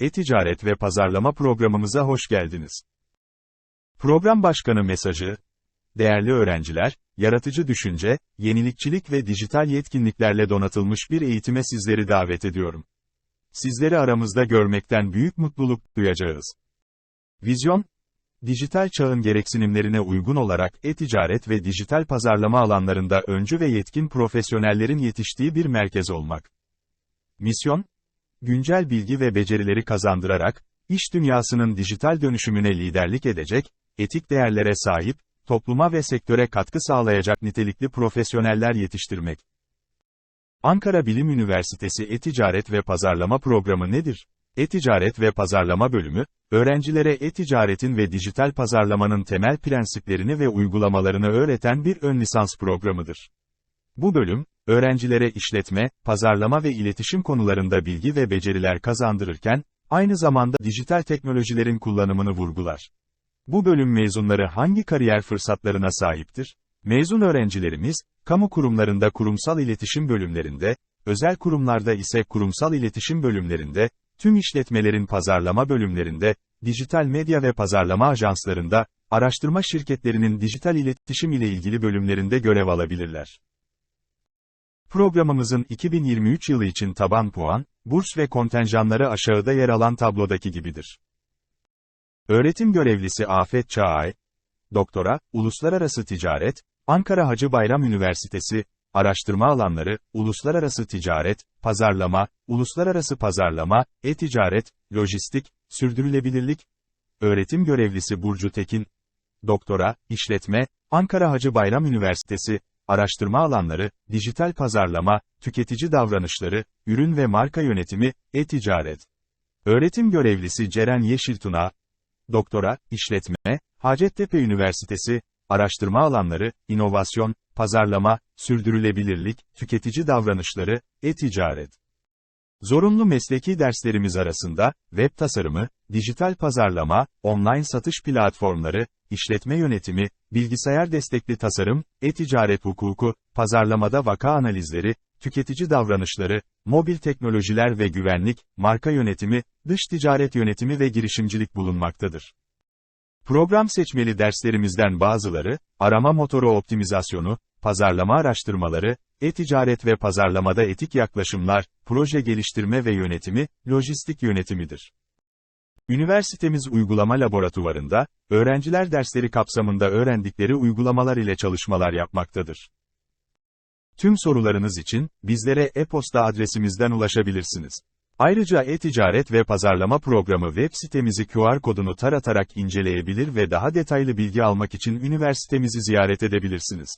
E-Ticaret ve Pazarlama programımıza hoş geldiniz. Program Başkanı mesajı, Değerli öğrenciler, yaratıcı düşünce, yenilikçilik ve dijital yetkinliklerle donatılmış bir eğitime sizleri davet ediyorum. Sizleri aramızda görmekten büyük mutluluk duyacağız. Vizyon, dijital çağın gereksinimlerine uygun olarak e-ticaret ve dijital pazarlama alanlarında öncü ve yetkin profesyonellerin yetiştiği bir merkez olmak. Misyon, güncel bilgi ve becerileri kazandırarak, iş dünyasının dijital dönüşümüne liderlik edecek, etik değerlere sahip, topluma ve sektöre katkı sağlayacak nitelikli profesyoneller yetiştirmek. Ankara Bilim Üniversitesi E-Ticaret ve Pazarlama Programı nedir? E-Ticaret ve Pazarlama Bölümü, öğrencilere e-ticaretin ve dijital pazarlamanın temel prensiplerini ve uygulamalarını öğreten bir ön lisans programıdır. Bu bölüm, öğrencilere işletme, pazarlama ve iletişim konularında bilgi ve beceriler kazandırırken, aynı zamanda dijital teknolojilerin kullanımını vurgular. Bu bölüm mezunları hangi kariyer fırsatlarına sahiptir? Mezun öğrencilerimiz, kamu kurumlarında kurumsal iletişim bölümlerinde, özel kurumlarda ise kurumsal iletişim bölümlerinde, tüm işletmelerin pazarlama bölümlerinde, dijital medya ve pazarlama ajanslarında, araştırma şirketlerinin dijital iletişim ile ilgili bölümlerinde görev alabilirler. Programımızın 2023 yılı için taban puan, burs ve kontenjanları aşağıda yer alan tablodaki gibidir. Öğretim görevlisi Afet Çağay, Doktora, Uluslararası Ticaret, Ankara Hacı Bayram Üniversitesi, Araştırma alanları, Uluslararası Ticaret, Pazarlama, Uluslararası Pazarlama, E-Ticaret, Lojistik, Sürdürülebilirlik. Öğretim görevlisi Burcu Tekin, Doktora, İşletme, Ankara Hacı Bayram Üniversitesi, Araştırma alanları, Dijital Pazarlama, Tüketici Davranışları, Ürün ve Marka Yönetimi, E-Ticaret. Öğretim görevlisi Ceren Yeşiltuna, Doktora, İşletme, Hacettepe Üniversitesi, Araştırma alanları, inovasyon, pazarlama, sürdürülebilirlik, tüketici davranışları, e-ticaret. Zorunlu mesleki derslerimiz arasında, web tasarımı, dijital pazarlama, online satış platformları, işletme yönetimi, bilgisayar destekli tasarım, e-ticaret hukuku, pazarlamada vaka analizleri, tüketici davranışları, mobil teknolojiler ve güvenlik, marka yönetimi, dış ticaret yönetimi ve girişimcilik bulunmaktadır. Program seçmeli derslerimizden bazıları, arama motoru optimizasyonu, pazarlama araştırmaları, e-ticaret ve pazarlamada etik yaklaşımlar, proje geliştirme ve yönetimi, lojistik yönetimidir. Üniversitemiz uygulama laboratuvarında, öğrenciler dersleri kapsamında öğrendikleri uygulamalar ile çalışmalar yapmaktadır. Tüm sorularınız için, bizlere e-posta adresimizden ulaşabilirsiniz. Ayrıca e-ticaret ve pazarlama programı web sitemizi QR kodunu taratarak inceleyebilir ve daha detaylı bilgi almak için üniversitemizi ziyaret edebilirsiniz.